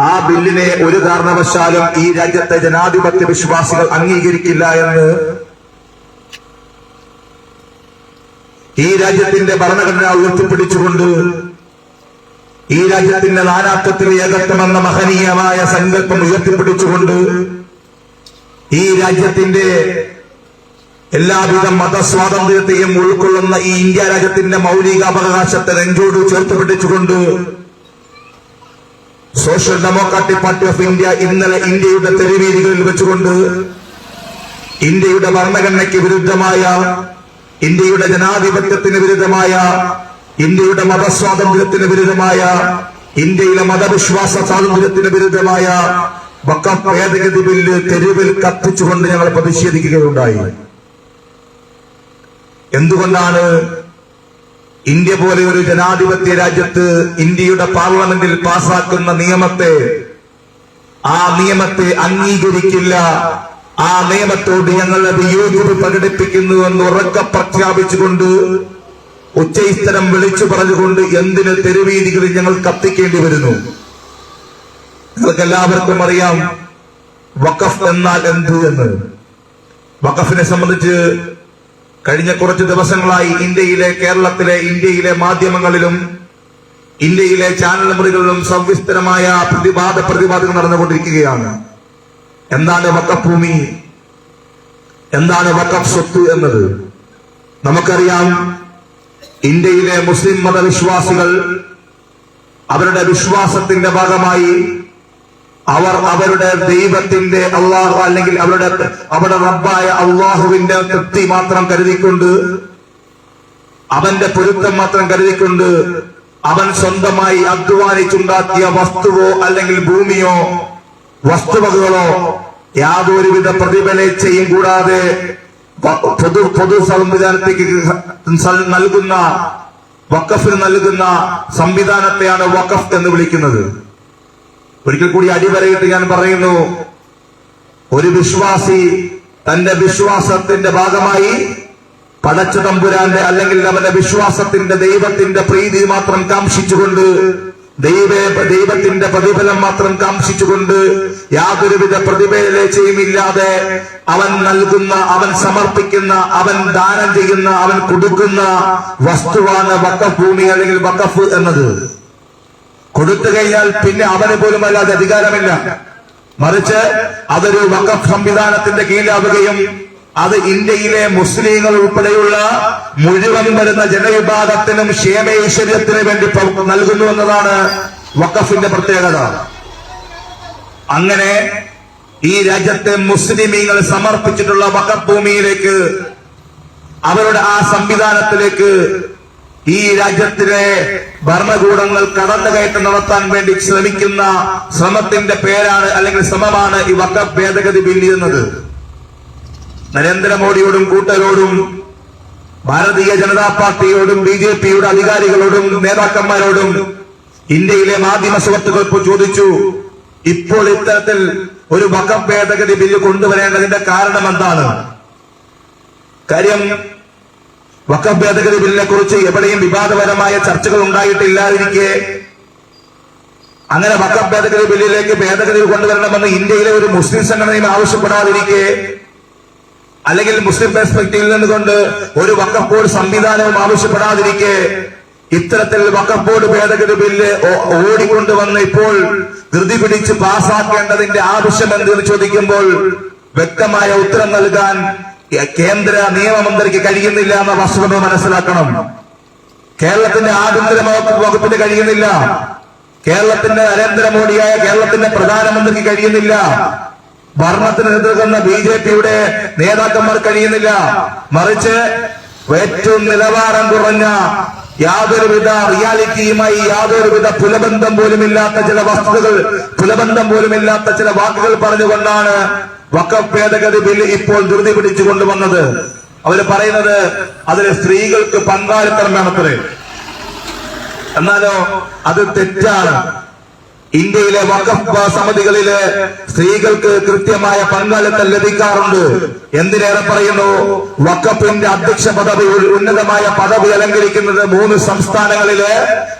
ആ ബില്ലിനെ ഒരു കാരണവശാലും ഈ രാജ്യത്തെ ജനാധിപത്യ വിശ്വാസികൾ അംഗീകരിക്കില്ല എന്ന് ഈ രാജ്യത്തിന്റെ ഭരണഘടന ഉയർത്തിപ്പിടിച്ചുകൊണ്ട് ഈ രാജ്യത്തിന്റെ നാനാത്വത്തിൽ ഏകത്വമെന്ന മഹനീയമായ സങ്കല്പം ഉയർത്തിപ്പിടിച്ചുകൊണ്ട് ഈ രാജ്യത്തിന്റെ എല്ലാവിധ മതസ്വാതന്ത്ര്യത്തെയും ഉൾക്കൊള്ളുന്ന ഈ ഇന്ത്യ രാജ്യത്തിന്റെ മൗലികാവകാശത്തെ നെഞ്ചോട് ചേർത്ത് പിടിച്ചുകൊണ്ട് social democratic party of India ഇന്നലെ ഇന്ത്യയുടെ തെരുവീതികളിൽ വെച്ചുകൊണ്ട് ഇന്ത്യയുടെ ഭരണഘടനയ്ക്ക് വിരുദ്ധമായ ഇന്ത്യയുടെ ജനാധിപത്യത്തിന് വിരുദ്ധമായ ഇന്ത്യയുടെ മതസ്വാതന്ത്ര്യത്തിന് വിരുദ്ധമായ ഇന്ത്യയിലെ മതവിശ്വാസ സ്വാതന്ത്ര്യത്തിന് വിരുദ്ധമായ ഭേദഗതി ബില്ല് തെരുവിൽ കത്തിച്ചുകൊണ്ട് ഞങ്ങൾ പ്രതിഷേധിക്കുകയുണ്ടായി. എന്തുകൊണ്ടാണ് ഇന്ത്യ പോലെ ഒരു ജനാധിപത്യ രാജ്യത്ത് ഇന്ത്യയുടെ പാർലമെന്റിൽ പാസാക്കുന്ന നിയമത്തെ ആ നിയമത്തെ അംഗീകരിക്കില്ല. ആ നിയമത്തോട് ഞങ്ങളുടെ വിയോജിപ്പ് പ്രകടിപ്പിക്കുന്നു എന്ന് ഉറക്കെ പ്രഖ്യാപിച്ചുകൊണ്ട് ഉച്ചയിസ്തരം വിളിച്ചു പറഞ്ഞുകൊണ്ട് എന്തിന് തെരുവീതികളിൽ ഞങ്ങൾ കത്തിക്കേണ്ടി വരുന്നു? നിങ്ങൾക്ക് എല്ലാവർക്കും അറിയാം വഖഫ് എന്നാൽ എന്ത് എന്ന്. വഖഫിനെ സംബന്ധിച്ച് കഴിഞ്ഞ കുറച്ച് ദിവസങ്ങളായി ഇന്ത്യയിലെ കേരളത്തിലെ ഇന്ത്യയിലെ മാധ്യമങ്ങളിലും ഇന്ത്യയിലെ ചാനൽ മുറികളിലും സവിസ്തരമായ പ്രതിവാദ പ്രതിവാദങ്ങൾ നടന്നുകൊണ്ടിരിക്കുകയാണ്. എന്താണ് വക്കഫ് ഭൂമി? എന്താണ് വക്കഫ് സ്വത്ത് എന്നത്? നമുക്കറിയാം ഇന്ത്യയിലെ മുസ്ലിം മതവിശ്വാസികൾ അവരുടെ വിശ്വാസത്തിന്റെ ഭാഗമായി അവർ അവരുടെ ദൈവത്തിന്റെ അള്ളാഹു അല്ലെങ്കിൽ അവരുടെ അവരുടെ റബ്ബായ അള്ളാഹുവിന്റെ തൃപ്തി മാത്രം കരുതിക്കൊണ്ട് അവന്റെ പൊരുത്തം മാത്രം കരുതിക്കൊണ്ട് അവൻ സ്വന്തമായി അധ്വാനിച്ചുണ്ടാക്കിയ വസ്തുവോ അല്ലെങ്കിൽ ഭൂമിയോ വസ്തുവകകളോ യാതൊരുവിധ പ്രതിഫലേച്ഛയും കൂടാതെ പൊതു പൊതു സംവിധാനത്തേക്ക് നൽകുന്ന വക്കഫിന് നൽകുന്ന സംവിധാനത്തെയാണ് വക്കഫ് എന്ന് വിളിക്കുന്നത്. ഒരിക്കൽ കൂടി അടിവരയിട്ട് ഞാൻ പറയുന്നു. ഒരു വിശ്വാസി തന്റെ വിശ്വാസത്തിന്റെ ഭാഗമായി പടച്ച തമ്പുരാന്റെ അല്ലെങ്കിൽ അവന്റെ വിശ്വാസത്തിന്റെ ദൈവത്തിന്റെ പ്രീതി മാത്രം കാംക്ഷിച്ചുകൊണ്ട് ദൈവ ദൈവത്തിന്റെ പ്രതിഫലം മാത്രം കാംക്ഷിച്ചുകൊണ്ട് യാതൊരുവിധ പ്രതിഫലേച്ചയും ഇല്ലാതെ അവൻ നൽകുന്ന അവൻ സമർപ്പിക്കുന്ന അവൻ ദാനം ചെയ്യുന്ന അവൻ കൊടുക്കുന്ന വസ്തുവാണ് വക്കഭൂമി അല്ലെങ്കിൽ വക്കഫ് എന്നത്. കൊടുത്തു കഴിഞ്ഞാൽ പിന്നെ അവന് പോലും അല്ലാതെ അധികാരമില്ല. മറിച്ച് അതൊരു വഖഫ് സംവിധാനത്തിന്റെ കീഴിലാവുകയും അത് ഇന്ത്യയിലെ മുസ്ലിങ്ങൾ ഉൾപ്പെടെയുള്ള മുഴുവൻ വരുന്ന ജനവിഭാഗത്തിനും ക്ഷേമൈശ്വര്യത്തിന് വേണ്ടി നൽകുന്നു എന്നതാണ് വഖഫിന്റെ പ്രത്യേകത. അങ്ങനെ ഈ രാജ്യത്തെ മുസ്ലിമീങ്ങൾ സമർപ്പിച്ചിട്ടുള്ള വഖഫ് ഭൂമിയിലേക്ക് അവരുടെ ആ സംവിധാനത്തിലേക്ക് ഈ രാജ്യത്തിലെ ഭരണകൂടങ്ങൾ കടന്നുകയറ്റം നടത്താൻ വേണ്ടി ശ്രമിക്കുന്ന ശ്രമത്തിന്റെ പേരാണ് അല്ലെങ്കിൽ ശ്രമമാണ് ഈ വക്ക ഭേദഗതി ബില്ല് എന്നത്. നരേന്ദ്രമോദിയോടും കൂട്ടരോടും ഭാരതീയ ജനതാ പാർട്ടിയോടും ബി ജെ പിയുടെ അധികാരികളോടും നേതാക്കന്മാരോടും ഇന്ത്യയിലെ മാധ്യമ സുഹൃത്തുക്കൾ ചോദിച്ചു ഇപ്പോൾ ഇത്തരത്തിൽ ഒരു വക്കഫ് ഭേദഗതി ബില്ല് കൊണ്ടുവരേണ്ടതിന്റെ കാരണം എന്താണ് കാര്യം വഖഫ് ഭേദഗതി ബില്ലിനെ കുറിച്ച് എവിടെയും വിവാദപരമായ ചർച്ചകൾ ഉണ്ടായിട്ടില്ലാതിരിക്കെ. അങ്ങനെ വഖഫ് ഭേദഗതി ബില്ലിലേക്ക് ഭേദഗതി കൊണ്ടുവരണമെന്ന് ഇന്ത്യയിലെ ഒരു മുസ്ലിം സംഘടനയും ആവശ്യപ്പെടാതിരിക്കെ. അല്ലെങ്കിൽ മുസ്ലിം പെർസ്പെക്റ്റീവിൽ നിന്നുകൊണ്ട് ഒരു വക്കഫ് ബോർഡ് സംവിധാനവും ആവശ്യപ്പെടാതിരിക്കെ. ഇത്തരത്തിൽ വക്കഫ് ബോർഡ് ഭേദഗതി ബില്ല് ഓടിക്കൊണ്ടുവന്ന് ഇപ്പോൾ ധൃതി പിടിച്ച് പാസാക്കേണ്ടതിന്റെ ആവശ്യം എന്തെന്ന് ചോദിക്കുമ്പോൾ വ്യക്തമായ ഉത്തരം നൽകാൻ കേന്ദ്ര നിയമമന്ത്രിക്ക് കഴിയുന്നില്ല എന്ന വസ്തുത മനസ്സിലാക്കണം. കേരളത്തിന്റെ ആഭ്യന്തര വകുപ്പിന് കഴിയുന്നില്ല. കേരളത്തിന്റെ നരേന്ദ്രമോദിയായ കേരളത്തിന്റെ പ്രധാനമന്ത്രിക്ക് കഴിയുന്നില്ല. ഭരണത്തിന് എതിർക്കുന്ന ബി ജെ പിയുടെ നേതാക്കന്മാർ കഴിയുന്നില്ല. മറിച്ച് ഏറ്റവും നിലവാരം കുറഞ്ഞ യാതൊരുവിധ റിയാലിറ്റിയുമായി യാതൊരുവിധ പുലബന്ധം പോലുമില്ലാത്ത ചില വസ്തുതകൾ പുലബന്ധം പോലുമില്ലാത്ത ചില വാക്കുകൾ പറഞ്ഞുകൊണ്ടാണ് വക്കഫ് ഭേദഗതി ബില്ല് ഇപ്പോൾ ധൃതി പിടിച്ചു കൊണ്ടുവന്നത് അവർ പറയുന്നത് അതിൽ സ്ത്രീകൾക്ക് പങ്കാളിത്തം വേണത്രേ. എന്നാലോ അത് തെറ്റാണ്. ഇന്ത്യയിലെ വഖഫ് സമിതികളിൽ സ്ത്രീകൾക്ക് കൃത്യമായ പങ്കാളിത്തം ലഭിക്കാറുണ്ട്. എന്തിനേറെ പറയുന്നു? വഖഫിന്റെ അധ്യക്ഷ പദവി ഉന്നതമായ പദവി അലങ്കരിക്കുന്നത് മൂന്ന് സംസ്ഥാനങ്ങളിലെ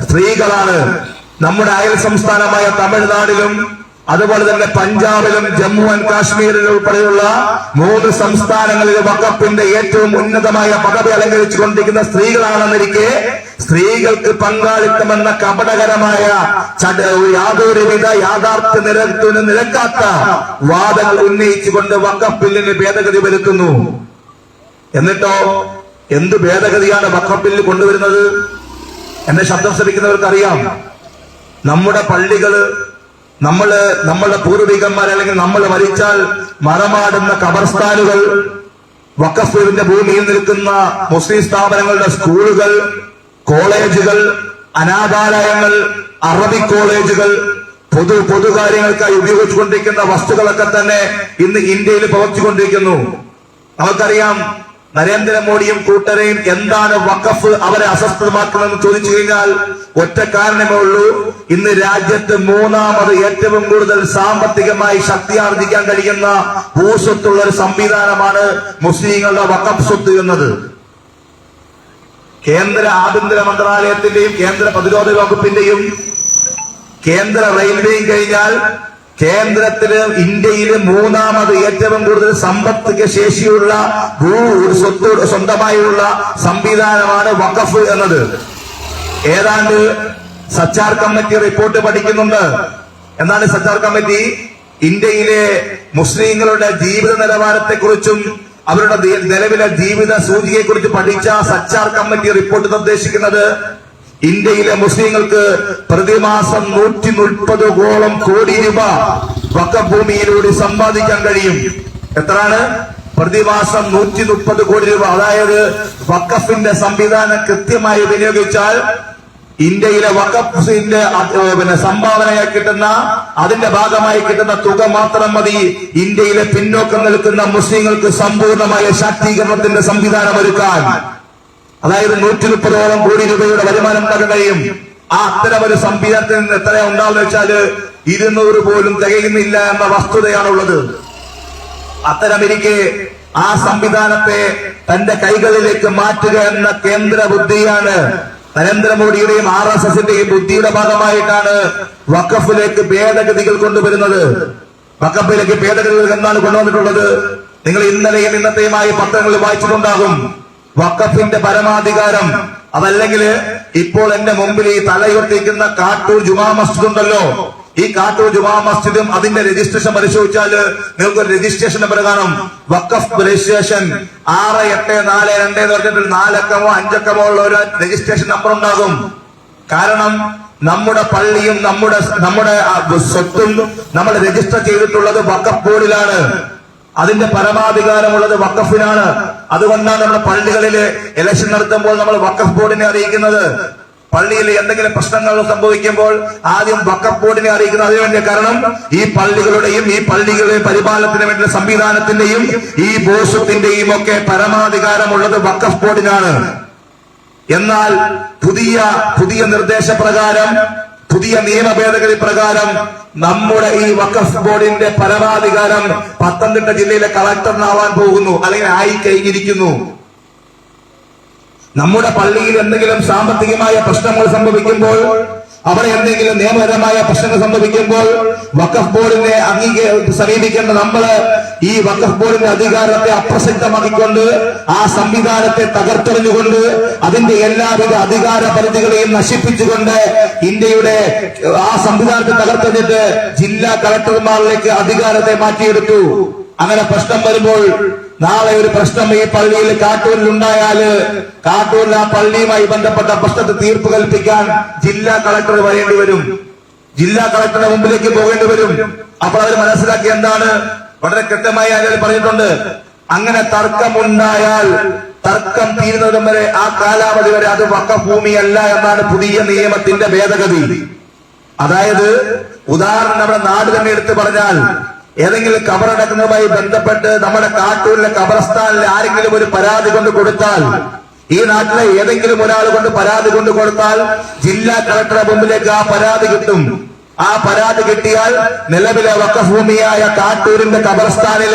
സ്ത്രീകളാണ്. നമ്മുടെ അയൽ സംസ്ഥാനമായ തമിഴ്നാടിലും അതുപോലെ തന്നെ പഞ്ചാബിലും ജമ്മു ആൻഡ് കാശ്മീരിലും ഉൾപ്പെടെയുള്ള മൂന്ന് സംസ്ഥാനങ്ങളിൽ വകപ്പിന്റെ ഏറ്റവും ഉന്നതമായ പദവി അലങ്കരിച്ചു കൊണ്ടിരിക്കുന്ന സ്ത്രീകളാണെന്നിരിക്കെ സ്ത്രീകൾക്ക് പങ്കാളിത്തമെന്ന കപടകരമായ യാതൊരുവിധ യാഥാർത്ഥ്യ നിരത്തിന് നിരക്കാത്ത വാദങ്ങൾ ഉന്നയിച്ചുകൊണ്ട് വക്കപ്പില്ലിന് ഭേദഗതി വരുത്തുന്നു. എന്നിട്ടോ എന്ത് ഭേദഗതിയാണ് വക്കപ്പില്ല് കൊണ്ടുവരുന്നത്? എന്നെ ശബ്ദം ശ്രമിക്കുന്നവർക്ക് അറിയാം നമ്മുടെ പള്ളികൾ നമ്മൾ നമ്മളുടെ പൂർവികന്മാർ അല്ലെങ്കിൽ നമ്മൾ മരിച്ചാൽ മറമാടുന്ന കബർസ്ഥാനുകൾ വക്കഫീറിന്റെ ഭൂമിയിൽ നിൽക്കുന്ന മുസ്ലിം സ്ഥാപനങ്ങളുടെ സ്കൂളുകൾ കോളേജുകൾ അനാഥാലയങ്ങൾ അറബി കോളേജുകൾ പൊതു പൊതുകാര്യങ്ങൾക്കായി ഉപയോഗിച്ചുകൊണ്ടിരിക്കുന്ന വസ്തുക്കളൊക്കെ തന്നെ ഇന്ന് ഇന്ത്യയിൽ പ്രവർത്തിച്ചുകൊണ്ടിരിക്കുന്നു. നമുക്കറിയാം നരേന്ദ്രമോദിയും കൂട്ടരെയും എന്താണ് വഖഫ് അവരെ അസ്വസ്ഥമാക്കുന്നതെന്ന് ചോദിച്ചു കഴിഞ്ഞാൽ ഒറ്റ കാരണമേ ഉള്ളൂ. ഇന്ന് രാജ്യത്ത് മൂന്നാമത് ഏറ്റവും കൂടുതൽ സാമ്പത്തികമായി ശക്തി ആർജിക്കാൻ കഴിയുന്ന ഭൂസ്വത്തുള്ള ഒരു സംവിധാനമാണ് മുസ്ലിങ്ങളുടെ വഖഫ് സ്വത്ത് എന്നത്. കേന്ദ്ര ആഭ്യന്തര മന്ത്രാലയത്തിന്റെയും കേന്ദ്ര പ്രതിരോധ വകുപ്പിന്റെയും കേന്ദ്ര റെയിൽവേയും കഴിഞ്ഞാൽ കേന്ദ്രത്തിൽ ഇന്ത്യയിൽ മൂന്നാമത് ഏറ്റവും കൂടുതൽ സമ്പത്ത് ശേഷിയുള്ള ഭൂ സ്വത്ത് സ്വന്തമായുള്ള സംവിധാനമാണ് വഖഫ് എന്നത്. ഏതാണ്ട് സച്ചാർ കമ്മിറ്റി റിപ്പോർട്ട് പഠിക്കുന്നുണ്ട്. എന്നാണ് സച്ചാർ കമ്മിറ്റി? ഇന്ത്യയിലെ മുസ്ലിങ്ങളുടെ ജീവിത നിലവാരത്തെക്കുറിച്ചും അവരുടെ നിലവിലെ ജീവിത സൂചികയെക്കുറിച്ച് പഠിച്ച സച്ചാർ കമ്മിറ്റി റിപ്പോർട്ട് നിർദ്ദേശിക്കുന്നത് ഇന്ത്യയിലെ മുസ്ലിങ്ങൾക്ക് പ്രതിമാസം നൂറ്റി മുപ്പത് കോളം കോടി രൂപ വക്കഭൂമിയിലൂടെ സമ്പാദിക്കാൻ കഴിയും. എത്രയാണ്? പ്രതിമാസം നൂറ്റി മുപ്പത് കോടി രൂപ. അതായത് വക്കഫിന്റെ സംവിധാനം കൃത്യമായി വിനിയോഗിച്ചാൽ ഇന്ത്യയിലെ വക്കഫിന്റെ പിന്നെ സംഭാവനയായി കിട്ടുന്ന അതിന്റെ ഭാഗമായി കിട്ടുന്ന തുക മാത്രം മതി. ഇന്ത്യയിലെ പിന്നോക്കം നിൽക്കുന്ന മുസ്ലിങ്ങൾക്ക് സമ്പൂർണമായ ശാക്തീകരണത്തിന്റെ സംവിധാനം ഒരുക്കാൻ. അതായത് നൂറ്റി മുപ്പതോളം കോടി രൂപയുടെ വരുമാനം ഉണ്ടാക്കാൻ കഴിയും. ആ അത്തരം ഒരു സംവിധാനത്തിൽ നിന്ന് എത്ര ഉണ്ടാവുന്ന വെച്ചാൽ ഇരുന്നൂറ് പോലും തികയുന്നില്ല എന്ന വസ്തുതയാണുള്ളത്. അത്തരമിരിക്കെ ആ സംവിധാനത്തെ തന്റെ കൈകളിലേക്ക് മാറ്റുക എന്ന കേന്ദ്ര ബുദ്ധിയാണ് നരേന്ദ്രമോദിയുടെയും ആർ എസ് എസിന്റെയും ബുദ്ധിയുടെ ഭാഗമായിട്ടാണ് വഖഫിലേക്ക് ഭേദഗതികൾ കൊണ്ടുവരുന്നത്. വഖഫിലേക്ക് ഭേദഗതികൾ എന്നാണ് കൊണ്ടുവന്നിട്ടുള്ളത്. നിങ്ങൾ ഇന്നലെയും ഇന്നത്തെയുമായി പത്രങ്ങളിൽ വായിച്ചിട്ടുണ്ടാകും. വഖഫിന്റെ പരമാധികാരം. അതല്ലെങ്കിൽ ഇപ്പോൾ എന്റെ മുമ്പിൽ ഈ തലയുർത്തിക്കുന്ന കാട്ടൂർ ജുമാ മസ്ജിദ് ഉണ്ടല്ലോ. ഈ കാട്ടൂർ ജുമാ മസ്ജിദും അതിന്റെ രജിസ്ട്രേഷൻ പരിശോധിച്ചാൽ നിങ്ങൾക്ക് നമ്പർ കാണും വഖഫ് രജിസ്ട്രേഷൻ ആറ് എട്ട് നാല് രണ്ട് എന്ന് പറഞ്ഞിട്ട് നാലക്കമോ അഞ്ചക്കമോ ഉള്ള ഒരു രജിസ്ട്രേഷൻ നമ്പർ ഉണ്ടാകും. കാരണം നമ്മുടെ പള്ളിയും നമ്മുടെ നമ്മുടെ സ്വത്തും നമ്മൾ രജിസ്റ്റർ ചെയ്തിട്ടുള്ളത് വക്കഫ് ബോർഡിലാണ്. അതിന്റെ പരമാധികാരമുള്ളത് വക്കഫിനാണ് അതുകൊണ്ടാണ് നമ്മുടെ പള്ളികളിൽ ഇലക്ഷൻ നടത്തുമ്പോൾ നമ്മൾ വക്കഫ് ബോർഡിനെ അറിയിക്കുന്നത്. പള്ളിയിൽ എന്തെങ്കിലും പ്രശ്നങ്ങൾ സംഭവിക്കുമ്പോൾ ആദ്യം വക്കഫ് ബോർഡിനെ അറിയിക്കുന്നത് അതിനുവേണ്ടിയ കാരണം ഈ പള്ളികളുടെയും ഈ പള്ളികളുടെ പരിപാലനത്തിന് വേണ്ടിയുള്ള സംവിധാനത്തിന്റെയും ഈ ബോസത്തിന്റെയും ഒക്കെ പരമാധികാരമുള്ളത് വക്കഫ് ബോർഡിനാണ്. എന്നാൽ പുതിയ പുതിയ നിർദ്ദേശപ്രകാരം പുതിയ നിയമ ഭേദഗതി പ്രകാരം നമ്മുടെ ഈ വഖഫ് ബോർഡിന്റെ പരമാധികാരം പത്തനംതിട്ട ജില്ലയിലെ കളക്ടറിനാവാൻ പോകുന്നു. അല്ലെങ്കിൽ ആയി കഴിഞ്ഞിരിക്കുന്നു. നമ്മുടെ പള്ളിയിൽ എന്തെങ്കിലും സാമ്പത്തികമായ പ്രശ്നങ്ങൾ സംഭവിക്കുമ്പോൾ അവിടെ എന്തെങ്കിലും നിയമപരമായ പ്രശ്നങ്ങൾ സംഭവിക്കുമ്പോൾ വഖഫ് ബോർഡിനെ അംഗീക സമീപിക്കേണ്ട നമ്മൾ ഈ വഖഫ് ബോർഡിന്റെ അധികാരത്തെ അപ്രസക്തമാക്കിക്കൊണ്ട് ആ സംവിധാനത്തെ തകർത്തെറിഞ്ഞുകൊണ്ട് അതിന്റെ എല്ലാവിധ അധികാര പരിധികളെയും നശിപ്പിച്ചുകൊണ്ട് ഇന്ത്യയുടെ ആ സംവിധാനത്തെ തകർത്തെറിഞ്ഞിട്ട് ജില്ലാ കളക്ടർമാരിലേക്ക് അധികാരത്തെ മാറ്റിയെടുത്തു. അങ്ങനെ പ്രശ്നം വരുമ്പോൾ നാളെ ഒരു പ്രശ്നം ഈ പള്ളിയിൽ കാട്ടൂരിൽ ഉണ്ടായാൽ കാട്ടൂരിൽ ആ പള്ളിയുമായി ബന്ധപ്പെട്ട പ്രശ്നത്തെ തീർപ്പ് കൽപ്പിക്കാൻ ജില്ലാ കളക്ടർ വരേണ്ടി വരും. ജില്ലാ കളക്ടറുടെ മുമ്പിലേക്ക് പോകേണ്ടി വരും. അപ്പോൾ അവർ മനസ്സിലാക്കി എന്താണ്? വളരെ കൃത്യമായി അതിൽ പറഞ്ഞിട്ടുണ്ട്. അങ്ങനെ തർക്കമുണ്ടായാൽ തർക്കം തീരുന്നതും വരെ ആ കാലാവധി വരെ അത് വക്കഭൂമിയല്ല എന്നാണ് പുതിയ നിയമത്തിന്റെ ഭേദഗതി. അതായത് ഉദാഹരണം നമ്മുടെ നാട് തന്നെ എടുത്തു പറഞ്ഞാൽ ഏതെങ്കിലും കബറടക്കുന്നതുമായി ബന്ധപ്പെട്ട് നമ്മുടെ കാട്ടൂരിലെ കബറസ്ഥാനിൽ ആരെങ്കിലും ഒരു പരാതി കൊണ്ട് കൊടുത്താൽ ഈ നാട്ടിലെ ഏതെങ്കിലും ഒരാൾ കൊണ്ട് പരാതി കൊണ്ട് കൊടുത്താൽ ജില്ലാ കളക്ടറുടെ മുമ്പിലേക്ക് ആ പരാതി കിട്ടും. ആ പരാതി കിട്ടിയാൽ നിലവിലെ വക്കഭൂമിയായ കാട്ടൂരിന്റെ കബർസ്ഥാനിൽ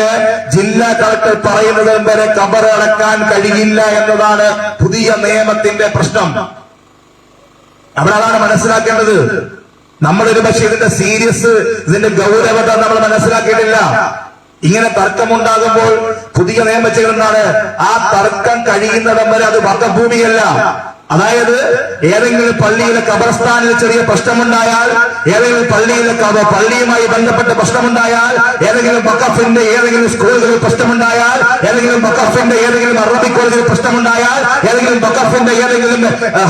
ജില്ലാ കളക്ടർ പറയുന്നത് വരെ കബറടക്കാൻ കഴിയില്ല എന്നതാണ് പുതിയ നിയമത്തിന്റെ പ്രശ്നം. അതാണ് മനസ്സിലാക്കേണ്ടത്. നമ്മളൊരു പക്ഷേ ഇതിന്റെ സീരിയസ് ഇതിന്റെ ഗൗരവത നമ്മൾ മനസ്സിലാക്കിയിട്ടില്ല. ഇങ്ങനെ തർക്കമുണ്ടാകുമ്പോൾ പുതിയ നിയമം ചെയ്യുന്നതാണ് ആ തർക്കം കഴിയുന്നിടം വരെ അത് വകഭൂമിയല്ല അതായത് ഏതെങ്കിലും പള്ളിയിലെ കബറസ്ഥാനിൽ ചെറിയ പ്രശ്നമുണ്ടായാൽ ഏതെങ്കിലും പള്ളിയിലെ കബ- പള്ളിയുമായി ബന്ധപ്പെട്ട പ്രശ്നമുണ്ടായാൽ ഏതെങ്കിലും വക്കഫിന്റെ ഏതെങ്കിലും സ്കൂളുകളിൽ പ്രശ്നമുണ്ടായാൽ ഏതെങ്കിലും വക്കഫിന്റെ ഏതെങ്കിലും അറബി കോളേജിൽ പ്രശ്നമുണ്ടായാൽ ഏതെങ്കിലും വക്കഫിന്റെ ഏതെങ്കിലും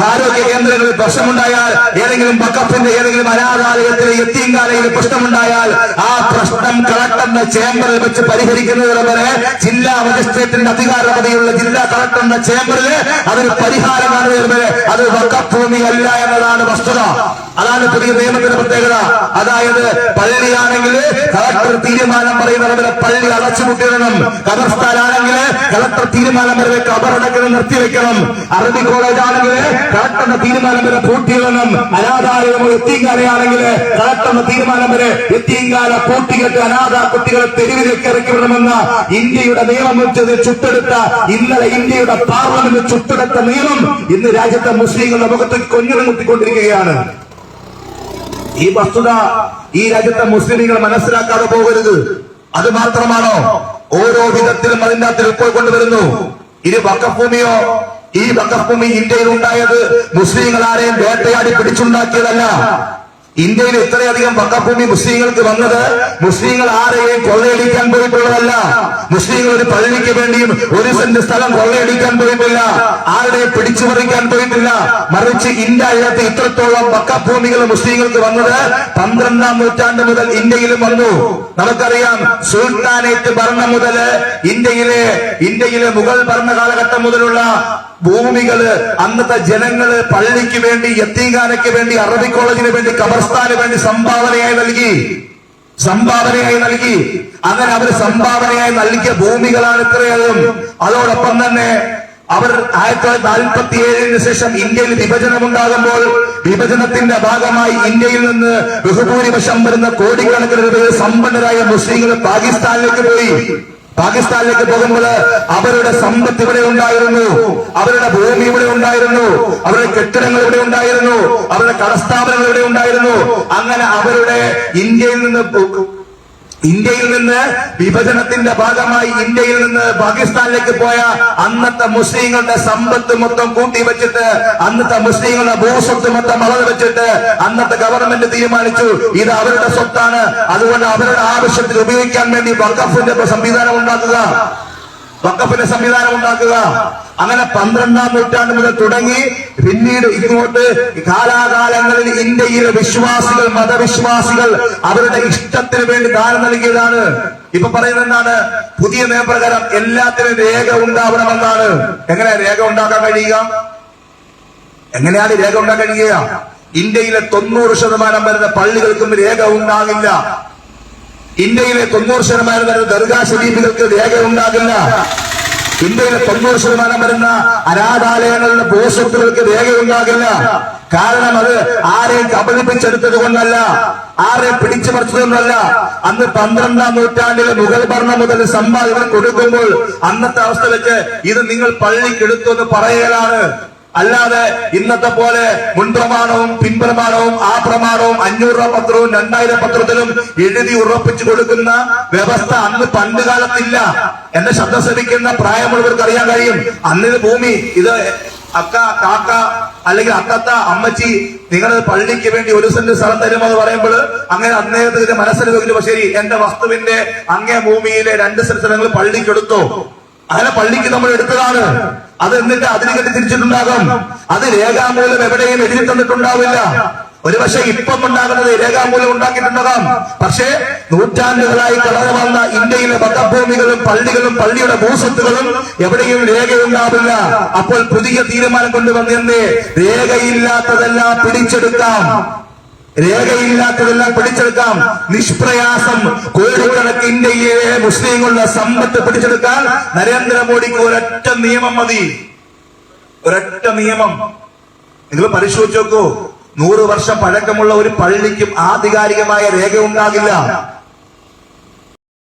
ആരോഗ്യ കേന്ദ്രങ്ങളിൽ പ്രശ്നമുണ്ടായാൽ ഏതെങ്കിലും വക്കഫിന്റെ ഏതെങ്കിലും അനാഥാലയത്തിലെ എത്തിയങ്കാലയിൽ പ്രശ്നമുണ്ടായാൽ ആ പ്രശ്നം കളക്ടറിന്റെ ചേംബറിൽ വെച്ച് പരിഹരിക്കുന്നതിന് വരെ ജില്ലാ മജിസ്ട്രേറ്റിന്റെ അധികാരപതിയുള്ള ജില്ലാ കളക്ടറിന്റെ ചേംബറിൽ അതിന് പരിഹാരം വരെ അത് വഖഫ് ഭൂമിയല്ല എന്നതാണ് വസ്തുത. അതാണ് പുതിയ നിയമത്തിന്റെ പ്രത്യേകത. അതായത് പള്ളിയാണെങ്കിൽ കളക്ടർ തീരുമാനം പറയുന്ന വരെ പള്ളി അടച്ചുമുട്ടിടണം കബർസ്ഥാനാണെങ്കിൽ കളക്ടർ തീരുമാനം വരെ കബറടക്കണം നിർത്തിവെക്കണം. അറബി കോളേജ് ആണെങ്കിൽ കളക്ടറിന്റെ തീരുമാനം വരെ പൂട്ടിയിടണം. അനാഥാലയമോ എത്തിയങ്കാലയാണെങ്കിൽ കളക്ടറിന്റെ തീരുമാനം വരെ എത്തിയങ്കാല പൂട്ടികെട്ട് അനാഥ കുട്ടികളെ തെരുവിലേക്ക് ഇറക്കിവിടണമെന്ന ഇന്ത്യയുടെ നിയമം വെച്ചത് ചുട്ടെടുത്ത ഇന്നലെ ഇന്ത്യയുടെ പാർലമെന്റ് ചുട്ടെടുത്ത നിയമം ഇന്ന് രാജ്യത്തെ മുസ്ലിങ്ങളുടെ മുഖത്ത് കൊഞ്ഞുമുട്ടിക്കൊണ്ടിരിക്കുകയാണ് ഈ വസ്തുത ഈ രാജ്യത്തെ മുസ്ലിമുകൾ മനസ്സിലാക്കാതെ പോകരുത്. അത് മാത്രമാണോ? ഓരോ വിധത്തിലും അതിന്റെ അകത്ത് ഉൾക്കൊണ്ടുവരുന്നു ഇത് വക്കഭൂമിയോ ഈ വക്കഭൂമി ഇന്ത്യയിൽ ഉണ്ടായത് മുസ്ലിങ്ങൾ ആരെയും വേട്ടയാടി പിടിച്ചുണ്ടാക്കിയതല്ല. ഇന്ത്യയിൽ ഇത്രയധികം പക്കഭൂമി മുസ്ലിങ്ങൾക്ക് വന്നത് മുസ്ലിങ്ങൾ ആരെയും കൊള്ളയടിക്കാൻ പോയിട്ടുള്ളതല്ല. മുസ്ലിങ്ങൾ ഒരു പള്ളിക്ക് വേണ്ടിയും ഒരു സെന്റ് സ്ഥലം കൊള്ളയടിക്കാൻ പോയിട്ടില്ല. ആരുടെയും പിടിച്ചു പറിക്കാൻ പോയിട്ടില്ല. മറിച്ച് ഇന്ത്യയിലത്ത് ഇത്രത്തോളം പക്കഭൂമികൾ മുസ്ലിങ്ങൾക്ക് വന്നത് പന്ത്രണ്ടാം നൂറ്റാണ്ട് മുതൽ ഇന്ത്യയിലും വന്നു. നമുക്കറിയാം സുൽത്താനേറ്റ് ഭരണം മുതൽ ഇന്ത്യയിലെ ഇന്ത്യയിലെ മുഗൾ ഭരണ കാലഘട്ടം മുതലുള്ള ഭൂമികൾ അന്നത്തെ ജനങ്ങൾ പള്ളിക്ക് വേണ്ടി യത്തീങ്കാനയ്ക്ക് വേണ്ടി അറബി കോളേജിന് വേണ്ടി കബർസ്ഥാന് വേണ്ടി സംഭാവനയായി നൽകി. സംഭാവനയായി നൽകി. അങ്ങനെ അവർ സംഭാവനയായി നൽകിയ ഭൂമികളാണ് ഇത്രയും അതോടൊപ്പം തന്നെ അവർ ആയിരത്തി തൊള്ളായിരത്തി നാൽപ്പത്തി ഏഴിന് ശേഷം ഇന്ത്യയിൽ വിഭജനമുണ്ടാകുമ്പോൾ വിഭജനത്തിന്റെ ഭാഗമായി ഇന്ത്യയിൽ നിന്ന് ബഹുഭൂരിപക്ഷം വരുന്ന കോടിക്കണക്കിന് സമ്പന്നരായ മുസ്ലിങ്ങൾ പാകിസ്ഥാനിലേക്ക് പോയി. പാകിസ്ഥാനിലേക്ക് പോകുമ്പോൾ അവരുടെ സമ്പത്ത് ഇവിടെ ഉണ്ടായിരുന്നു. അവരുടെ ഭൂമി ഇവിടെ ഉണ്ടായിരുന്നു. അവരുടെ കെട്ടിടങ്ങൾ ഇവിടെ ഉണ്ടായിരുന്നു. അവരുടെ കടസ്ഥാപനങ്ങൾ ഇവിടെ ഉണ്ടായിരുന്നു. അങ്ങനെ അവരുടെ ഇന്ത്യയിൽ നിന്ന് ഇന്ത്യയിൽ നിന്ന് വിഭജനത്തിന്റെ ഭാഗമായി ഇന്ത്യയിൽ നിന്ന് പാകിസ്ഥാനിലേക്ക് പോയ അന്നത്തെ മുസ്ലിങ്ങളുടെ സമ്പത്ത് മൊത്തം കൂട്ടി വെച്ചിട്ട് അന്നത്തെ മുസ്ലിങ്ങളുടെ ഭൂസ്വത്ത് മൊത്തം അളവ് വെച്ചിട്ട് അന്നത്തെ ഗവൺമെന്റ് തീരുമാനിച്ചു. ഇത് അവരുടെ സ്വത്താണ്. അതുകൊണ്ട് അവരുടെ ആവശ്യത്തിൽ ഉപയോഗിക്കാൻ വേണ്ടി വഖഫിന്റെ സംവിധാനം ഉണ്ടാക്കുക. വക്കഫിന്റെ സംവിധാനം ഉണ്ടാക്കുക. അങ്ങനെ പന്ത്രണ്ടാം നൂറ്റാണ്ട് മുതൽ തുടങ്ങി. പിന്നീട് ഇങ്ങോട്ട് ഇന്ത്യയിലെ വിശ്വാസികൾ മതവിശ്വാസികൾ അവരുടെ ഇഷ്ടത്തിന് വേണ്ടി ദാനം നൽകിയതാണ്. ഇപ്പൊ പറയുന്നത് എന്താണ്? പുതിയ നിയമപ്രകാരം എല്ലാത്തിനും രേഖ ഉണ്ടാവണമെന്നാണ്. എങ്ങനെ രേഖ ഉണ്ടാക്കാൻ കഴിയുക? എങ്ങനെയാണ് രേഖ ഉണ്ടാക്കാൻ കഴിയുക? ഇന്ത്യയിലെ തൊണ്ണൂറ് ശതമാനം വരുന്ന പള്ളികൾക്കും രേഖ ഉണ്ടാകില്ല. ഇന്ത്യയിലെ തൊണ്ണൂറ് ശതമാനം വരുന്ന ദർഗാ ശരീഫുകൾക്ക് രേഖ ഉണ്ടാകില്ല. ഇന്ത്യയിലെ തൊണ്ണൂറ് ശതമാനം വരുന്ന അനാഥാലയങ്ങളുടെ ഭൂസ്വത്തുകൾക്ക് രേഖയുണ്ടാകില്ല. കാരണം അത് ആരെയും കബളിപ്പിച്ചെടുത്തത് കൊണ്ടല്ല ആരെ പിടിച്ചു പറിച്ചതൊന്നുമല്ല അന്ന് പന്ത്രണ്ടാം നൂറ്റാണ്ടിലെ മുഗൾ ഭരണം മുതൽ സമ്പാദനം കൊടുക്കുമ്പോൾ അന്നത്തെ അവസ്ഥ വെച്ച് ഇത് നിങ്ങൾ പള്ളിക്കെടുത്തു എന്ന് പറയലാണ് അല്ലാതെ ഇന്നത്തെ പോലെ മുൻപ്രമാണവും പിൻപ്രമാണവും ആ പ്രമാണവും അഞ്ഞൂറ് രൂപ പത്രവും രണ്ടായിരം പത്രത്തിലും എഴുതി ഉറപ്പിച്ചു കൊടുക്കുന്ന വ്യവസ്ഥ അന്ന് പണ്ട് കാലത്തില്ല. എന്നെ ശബ്ദം ശ്രമിക്കുന്ന പ്രായമുള്ളവർക്ക് അറിയാൻ കഴിയും. അന്ന് ഭൂമി ഇത് അക്ക കാക്ക അല്ലെങ്കിൽ അത്തത്ത അമ്മച്ചി നിങ്ങൾ പള്ളിക്ക് വേണ്ടി ഒരു സെന്റ് സ്ഥലം തരുമെന്ന് പറയുമ്പോൾ അങ്ങനെ അദ്ദേഹത്തിന്റെ മനസ്സിൽ വെക്കുന്നു. ശരി എന്റെ വസ്തുവിന്റെ അങ്ങേ ഭൂമിയിലെ രണ്ട് സെന്റ് സ്ഥലങ്ങൾ പള്ളിക്ക് എടുത്തോ. അങ്ങനെ പള്ളിക്ക് നമ്മൾ എടുത്തതാണ്. അത് എന്നിട്ട് അതിന് കെട്ടി തിരിച്ചിട്ടുണ്ടാകും? അത് രേഖാമൂലം എവിടെയും എഴുതി തന്നിട്ടുണ്ടാവില്ല. ഒരുപക്ഷെ ഇപ്പം ഉണ്ടാകുന്നത് രേഖാമൂലം ഉണ്ടാക്കിയിട്ടുണ്ടാകാം. പക്ഷേ നൂറ്റാണ്ടുകളായി കടന്നു വന്ന ഇന്ത്യയിലെ മതഭൂമികളും പള്ളികളും പള്ളിയുടെ ഭൂസ്വത്തുകളും എവിടെയും രേഖയുണ്ടാവില്ല. അപ്പോൾ പുതിയ തീരുമാനം കൊണ്ടുവന്നേ രേഖയില്ലാത്തതെല്ലാം പിടിച്ചെടുക്കാം. രേഖയില്ലാത്തതെല്ലാം പിടിച്ചെടുക്കാം. നിഷ്പ്രയാസം. കോടിക്കണക്കിന് ഇന്ത്യയിലെ മുസ്ലിങ്ങളുടെ സമ്പത്ത് പിടിച്ചെടുക്കാൻ നരേന്ദ്രമോദിക്ക് ഒരൊറ്റ നിയമം മതി. ഒരൊറ്റ നിയമം. നിങ്ങൾ പരിശോധിച്ചു നോക്കൂ. നൂറ് വർഷം പഴക്കമുള്ള ഒരു പള്ളിക്കും ആധികാരികമായ രേഖ ഉണ്ടാകില്ല